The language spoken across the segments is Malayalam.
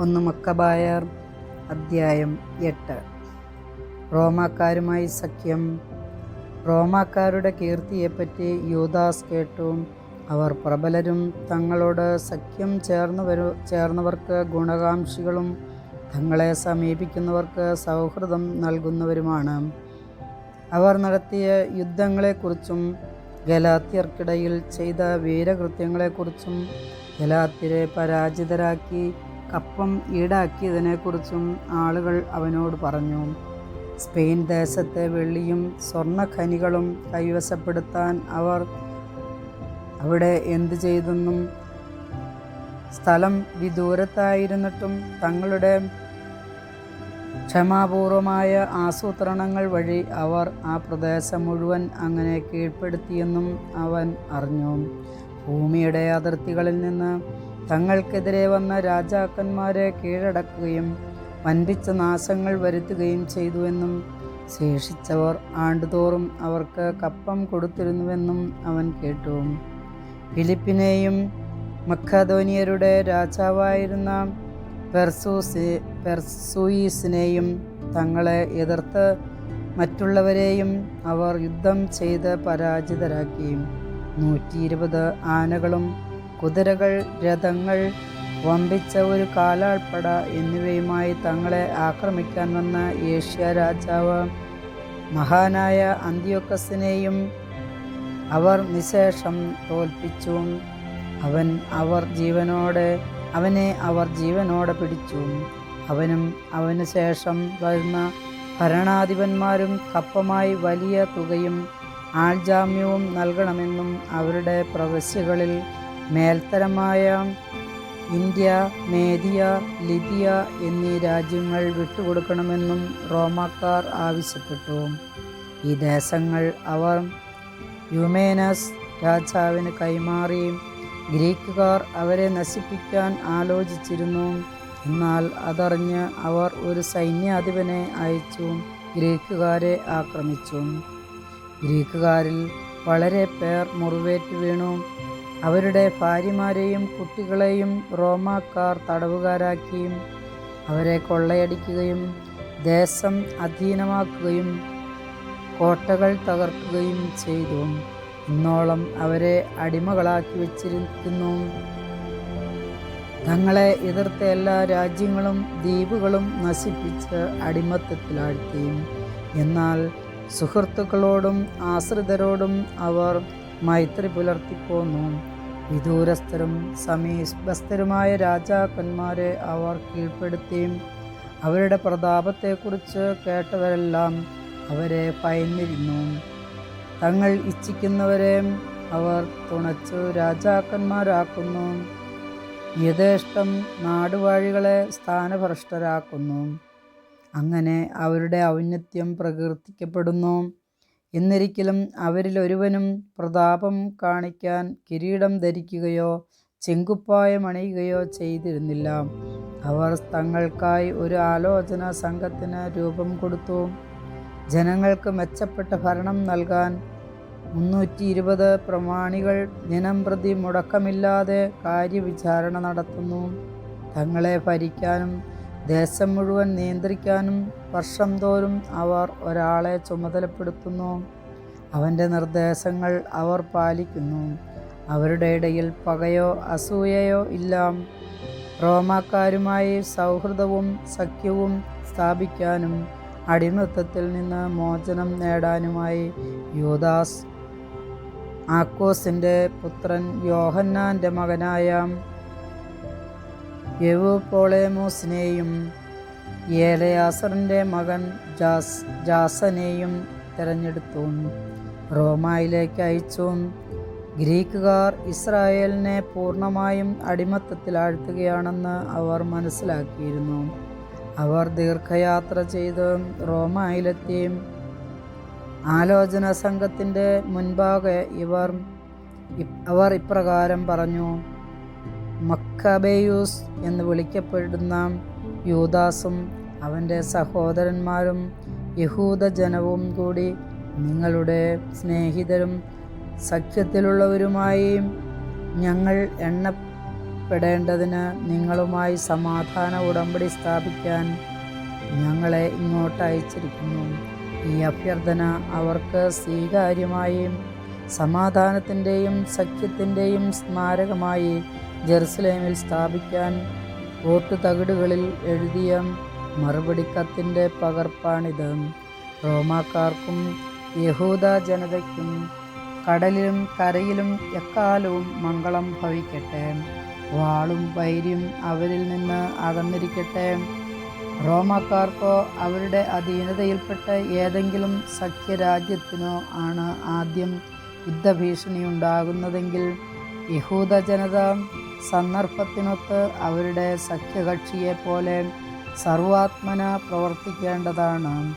ഒന്ന് മക്കബായർ അദ്ധ്യായം എട്ട്. റോമാക്കാരുമായി സഖ്യം. റോമാക്കാരുടെ കീർത്തിയെപ്പറ്റി യൂദാസ് കേട്ടു. അവർ പ്രബലരും തങ്ങളോട് സഖ്യം ചേർന്നു വരു ചേർന്നവർക്ക് ഗുണകാംക്ഷികളും തങ്ങളെ സമീപിക്കുന്നവർക്ക് സൗഹൃദം നൽകുന്നവരുമാണ്. അവർ നടത്തിയ യുദ്ധങ്ങളെക്കുറിച്ചും ഗലാത്യർക്കിടയിൽ ചെയ്ത വീരകൃത്യങ്ങളെക്കുറിച്ചും ഗലാത്യരെ പരാജിതരാക്കി കപ്പം ഈടാക്കിയതിനെക്കുറിച്ചും ആളുകൾ അവനോട് പറഞ്ഞു സ്പെയിൻ ദേശത്തെ വെള്ളിയും സ്വർണഖനികളും കൈവശപ്പെടുത്താൻ അവർ അവിടെ എന്തു ചെയ്തെന്നും സ്ഥലം വിദൂരത്തായിരുന്നിട്ടും തങ്ങളുടെ ക്ഷമാപൂർവമായ ആസൂത്രണങ്ങൾ വഴി അവർ ആ പ്രദേശം മുഴുവൻ അങ്ങനെ കീഴ്പ്പെടുത്തിയെന്നും അവൻ അറിഞ്ഞു. ഭൂമിയുടെ അതിർത്തികളിൽ നിന്ന് തങ്ങൾക്കെതിരെ വന്ന രാജാക്കന്മാരെ കീഴടക്കുകയും വൻപിച്ച നാശങ്ങൾ വരുത്തുകയും ചെയ്തുവെന്നും ശേഷിച്ചവർ ആണ്ടുതോറും അവർക്ക് കപ്പം കൊടുത്തിരുന്നുവെന്നും അവൻ കേട്ടു. ഫിലിപ്പിനെയും മഖദോനിയരുടെ രാജാവായിരുന്ന പെർസൂസി പെർസൂയിസിനെയും തങ്ങളെ എതിർത്ത് മറ്റുള്ളവരെയും അവർ യുദ്ധം ചെയ്ത് പരാജിതരാക്കി. നൂറ്റി ഇരുപത് ആനകളും കുതിരകൾ രഥങ്ങൾ വമ്പിച്ച ഒരു കാലാൾപ്പട എന്നിവയുമായി തങ്ങളെ ആക്രമിക്കാൻ വന്ന ഏഷ്യ രാജാവ് മഹാനായ അന്ത്യോക്കസിനെയും അവർ നിശേഷം തോൽപ്പിച്ചു. അവൻ അവർ ജീവനോടെ അവനെ അവർ ജീവനോടെ പിടിച്ചു. അവനും അവന് ശേഷം വരുന്ന ഭരണാധിപന്മാരും കപ്പമായി വലിയ തുകയും ആൾജാമ്യവും നൽകണമെന്നും അവരുടെ പ്രവശ്യകളിൽ മേൽത്തരമായ ഇന്ത്യ മേദിയ ലിബിയ എന്നീ രാജ്യങ്ങൾ വിട്ടുകൊടുക്കണമെന്നും റോമാക്കാർ ആവശ്യപ്പെട്ടു. ഈ ദേശങ്ങൾ അവർ യുമേനസ് രാജാവിന് കൈമാറി. ഗ്രീക്കുകാർ അവരെ നശിപ്പിക്കാൻ ആലോചിച്ചിരുന്നു. എന്നാൽ അതറിഞ്ഞ് അവർ ഒരു സൈന്യാധിപനെ അയച്ചു. ഗ്രീക്കുകാരെ ആക്രമിച്ചു. ഗ്രീക്കുകാരിൽ വളരെ പേർ മുറിവേറ്റ് വീണു. അവരുടെ ഭാര്യമാരെയും കുട്ടികളെയും റോമാക്കാർ തടവുകാരാക്കിയും അവരെ കൊള്ളയടിക്കുകയും ദേശം അധീനമാക്കുകയും കോട്ടകൾ തകർക്കുകയും ചെയ്തു. ഇന്നോളം അവരെ അടിമകളാക്കി വച്ചിരിക്കുന്നു. തങ്ങളെ എതിർത്ത എല്ലാ രാജ്യങ്ങളും ദ്വീപുകളും നശിപ്പിച്ച് അടിമത്തത്തിലാഴ്ത്തി. എന്നാൽ സുഹൃത്തുക്കളോടും ആശ്രിതരോടും അവർ മൈത്രി പുലർത്തിപ്പോന്നു. വിദൂരസ്ഥരും സമീപസ്ഥരുമായ രാജാക്കന്മാരെ അവർ കീഴ്പ്പെടുത്തിയും അവരുടെ പ്രതാപത്തെക്കുറിച്ച് കേട്ടവരെല്ലാം അവരെ പയന്നിരുന്നു തങ്ങൾ ഇച്ഛിക്കുന്നവരെ അവർ തുണച്ചു രാജാക്കന്മാരാക്കുന്നു. യഥേഷ്ടം നാടുവാഴികളെ സ്ഥാനഭ്രഷ്ടരാക്കുന്നു. അങ്ങനെ അവരുടെ ഔന്നത്യം പ്രകീർത്തിക്കപ്പെടുന്നു. എന്നിരിക്കലും അവരിൽ ഒരുവനും പ്രതാപം കാണിക്കാൻ കിരീടം ധരിക്കുകയോ ചെങ്കുപ്പായം അണിയുകയോ ചെയ്തിരുന്നില്ല. അവർ തങ്ങൾക്കായി ഒരു ആലോചന സംഘത്തിന് രൂപം കൊടുത്തു. ജനങ്ങൾക്ക് മെച്ചപ്പെട്ട ഭരണം നൽകാൻ മുന്നൂറ്റി ഇരുപത് പ്രമാണികൾ ദിനം പ്രതി മുടക്കമില്ലാതെ കാര്യവിചാരണ നടത്തുന്നു. തങ്ങളെ ഭരിക്കാനും ദേശം മുഴുവൻ നിയന്ത്രിക്കാനും വർഷം തോറും അവർ ഒരാളെ ചുമതലപ്പെടുത്തുന്നു. അവന്റെ നിർദ്ദേശങ്ങൾ അവർ പാലിക്കുന്നു. അവരുടെ ഇടയിൽ പകയോ അസൂയയോ ഇല്ല റോമാക്കാരുമായി സൗഹൃദവും സഖ്യവും സ്ഥാപിക്കാനും അടിമത്തത്തിൽ നിന്ന് മോചനം നേടാനുമായി യൂദാസ് ആക്കോസിന്റെ പുത്രൻ യോഹന്നാന്റെ മകനായ യവുപോളേമോസിനെയും ഏലയാസറിന്റെ മകൻ ജാസ് ജാസനെയും തിരഞ്ഞെടുത്തു. റോമയിലേക്ക് അയച്ചു. ഗ്രീക്കുകാർ ഇസ്രായേലിനെ പൂർണമായും അടിമത്തത്തിലാഴ്ത്തുകയാണെന്ന് അവർ മനസ്സിലാക്കിയിരുന്നു. അവർ ദീർഘയാത്ര ചെയ്ത് റോമായിലെത്തി ആലോചന സംഘത്തിന്റെ മുൻപാകെ ഇവർ അവർ ഇപ്രകാരം പറഞ്ഞു മക്കബേയൂസ് എന്ന് വിളിക്കപ്പെടുന്ന യൂദാസും അവന്റെ സഹോദരന്മാരും യഹൂദ ജനവും കൂടി നിങ്ങളുടെ സ്നേഹിതരും സഖ്യത്തിലുള്ളവരുമായി ഞങ്ങൾ എണ്ണപ്പെടേണ്ടതിന് നിങ്ങളുമായി സമാധാന ഉടമ്പടി സ്ഥാപിക്കാൻ ഞങ്ങളെ ഇങ്ങോട്ട് അയച്ചിരിക്കുന്നു. ഈ അഭ്യർത്ഥന അവർക്ക് സ്വീകാര്യമായും സമാധാനത്തിന്റെയും സഖ്യത്തിന്റെയും സ്മാരകമായി ജെറുസലേമിൽ സ്ഥാപിക്കാൻ വോട്ട് തകിടുകളിൽ എഴുതിയ മറുപടി കത്തിന്റെ പകർപ്പാണിത്. റോമാക്കാർക്കും യഹൂദ ജനതയ്ക്കും കടലിലും കരയിലും എക്കാലവും മംഗളം ഭവിക്കട്ടെ. വാളും വൈര്യം അവരിൽ നിന്ന് അകന്നിരിക്കട്ടെ. റോമാക്കാർക്കോ അവരുടെ അധീനതയിൽപ്പെട്ട ഏതെങ്കിലും സഖ്യരാജ്യത്തിനോ ആണ് ആദ്യം യുദ്ധഭീഷണി ഉണ്ടാകുന്നതെങ്കിൽ യഹൂദ ജനത സന്ദർഭത്തിനൊത്ത് അവരുടെ സഖ്യകക്ഷിയെ പോലെ സർവാത്മന പ്രവർത്തിക്കേണ്ടതാണ്.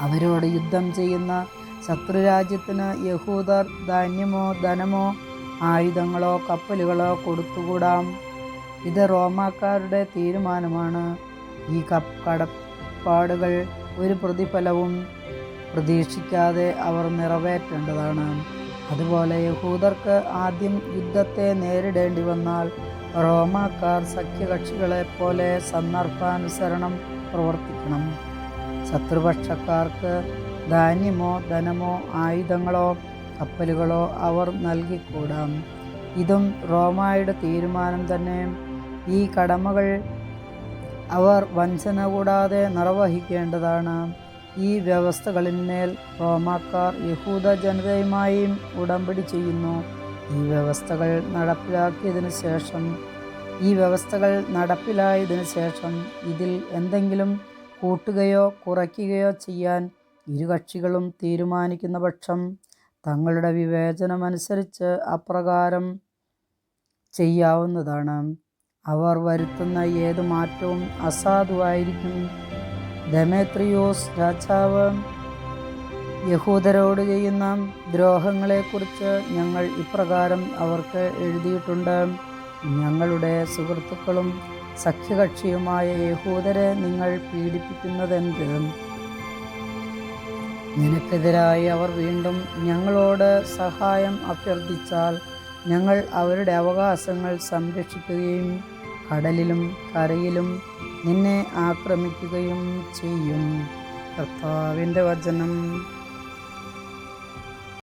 അവരോട് യുദ്ധം ചെയ്യുന്ന ശത്രുരാജ്യത്തിന് യഹൂദർ ധാന്യമോ ധനമോ ആയുധങ്ങളോ കപ്പലുകളോ കൊടുത്തുകൂടാം. ഇത് റോമാക്കാരുടെ തീരുമാനമാണ്. ഈ കപ്പ് കടപ്പാടുകൾ ഒരു പ്രതിഫലവും പ്രതീക്ഷിക്കാതെ അവർ നിറവേറ്റേണ്ടതാണ്. അതുപോലെ യഹൂദർക്ക് ആദ്യം യുദ്ധത്തെ നേരിടേണ്ടി വന്നാൽ റോമാക്കാർ സഖ്യകക്ഷികളെ പോലെ സന്ദർഭാനുസരണം പ്രവർത്തിക്കണം. ശത്രുപക്ഷക്കാർക്ക് ധാന്യമോ ധനമോ ആയുധങ്ങളോ കപ്പലുകളോ അവർ നൽകിക്കൂടാം. ഇതും റോമായുടെ തീരുമാനം തന്നെ. ഈ കടമകൾ അവർ വഞ്ചന കൂടാതെ നിർവഹിക്കേണ്ടതാണ്. ഈ വ്യവസ്ഥകളിന്മേൽ റോമാക്കാർ യഹൂദ ജനതയുമായും ഉടമ്പടി ചെയ്യുന്നു. ഈ വ്യവസ്ഥകൾ നടപ്പിലാക്കിയതിനു ശേഷം ഈ വ്യവസ്ഥകൾ നടപ്പിലായതിനു ശേഷം ഇതിൽ എന്തെങ്കിലും കൂട്ടുകയോ കുറയ്ക്കുകയോ ചെയ്യാൻ ഇരു കക്ഷികളും തീരുമാനിക്കുന്ന പക്ഷം തങ്ങളുടെ വിവേചനമനുസരിച്ച് അപ്രകാരം ചെയ്യാവുന്നതാണ്. അവർ വരുത്തുന്ന ഏത് മാറ്റവും അസാധുവായിരിക്കും. ദമേത്രിയോസ് രാജാവ് യഹൂദരോട് ചെയ്യുന്ന ദ്രോഹങ്ങളെക്കുറിച്ച് ഞങ്ങൾ ഇപ്രകാരം അവർക്ക് എഴുതിയിട്ടുണ്ട്. ഞങ്ങളുടെ സുഹൃത്തുക്കളും സഖ്യകക്ഷിയുമായ യഹൂദരെ നിങ്ങൾ പീഡിപ്പിക്കുന്നതെന്ത്? നിനക്കെതിരായി അവർ വീണ്ടും ഞങ്ങളോട് സഹായം അഭ്യർത്ഥിച്ചാൽ ഞങ്ങൾ അവരുടെ അവകാശങ്ങൾ സംരക്ഷിക്കുകയും കടലിലും കരയിലും നിന്നെ ആക്രമിക്കുകയും ചെയ്യും. കർത്താവിന്റെ വചനം